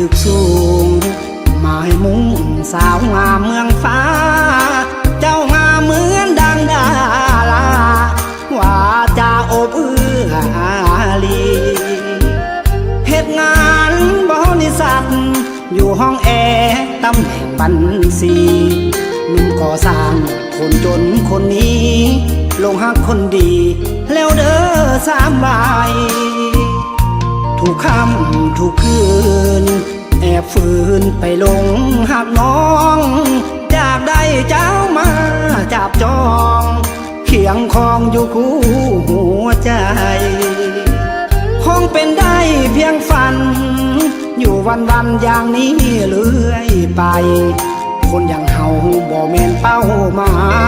ตึกสูงหมายมุ่งสาวงามเมืองฟ้า เจ้างามเหมือนดังดาราว่าจะอบเอื้อลีเหตุงานบริษัท อยู่ห้องแอร์ตำแหน่งบัญชีนุ่มก่อสร้างคนจนคนนี้ ลงหักคนดี แล้วเด้อสามใบายทุกคำทุกคืน ฝืนไปลงหักน้องจากได้เจ้ามาจับจองเขียงคองอยู่คู่หัวใจ คงเป็นได้เพียงฝัน อยู่วันวันอย่างนี้เรื่อยไป คนอย่างเฮาบ่แม่นเป้าหมาย